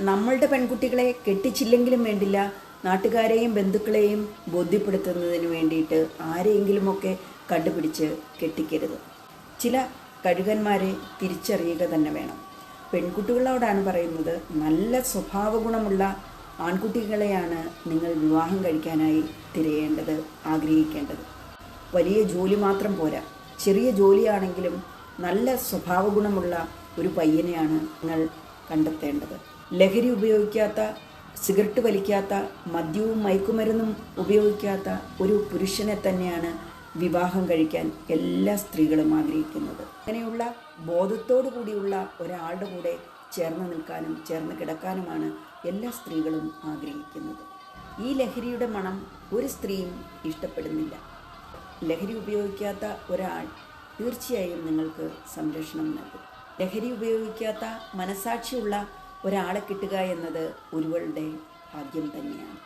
നമ്മളുടെ പെൺകുട്ടികളെ കെട്ടിച്ചില്ലെങ്കിലും വേണ്ടില്ല നാട്ടുകാരെയും ബന്ധുക്കളെയും ബോധ്യപ്പെടുത്തുന്നതിന് വേണ്ടിയിട്ട് ആരെയെങ്കിലുമൊക്കെ കണ്ടുപിടിച്ച് കെട്ടിക്കരുത്. ചില കഴുകന്മാരെ തിരിച്ചറിയുക തന്നെ വേണം. പെൺകുട്ടികളോടാണ് പറയുന്നത് നല്ല സ്വഭാവ ഗുണമുള്ള ആൺകുട്ടികളെയാണ് നിങ്ങൾ വിവാഹം കഴിക്കാനായി തിരയേണ്ടത് ആഗ്രഹിക്കേണ്ടത്. വലിയ ജോലി മാത്രം പോരാ. ചെറിയ ജോലിയാണെങ്കിലും നല്ല സ്വഭാവ ഗുണമുള്ള ഒരു പയ്യനെയാണ് നിങ്ങൾ കണ്ടെത്തേണ്ടത്. ലഹരി ഉപയോഗിക്കാത്ത സിഗരറ്റ് വലിക്കാത്ത മദ്യവും മയക്കുമരുന്നും ഉപയോഗിക്കാത്ത ഒരു പുരുഷനെ തന്നെയാണ് വിവാഹം കഴിക്കാൻ എല്ലാ സ്ത്രീകളും ആഗ്രഹിക്കുന്നത്. അങ്ങനെയുള്ള ബോധത്തോടു കൂടിയുള്ള ഒരാളുടെ കൂടെ ചേർന്ന് നിൽക്കാനും ചേർന്ന് കിടക്കാനുമാണ് എല്ലാ സ്ത്രീകളും ആഗ്രഹിക്കുന്നത്. ഈ ലഹരിയുടെ മണം ഒരു സ്ത്രീയും ഇഷ്ടപ്പെടുന്നില്ല. ലഹരി ഉപയോഗിക്കാത്ത ഒരാൾ തീർച്ചയായും നിങ്ങൾക്ക് സംരക്ഷണം നൽകും. ലഹരി ഉപയോഗിക്കാത്ത മനസാക്ഷിയുള്ള ഒരാളെ കിട്ടുക എന്നത് ഒരുവളുടെ ഭാഗ്യം തന്നെയാണ്.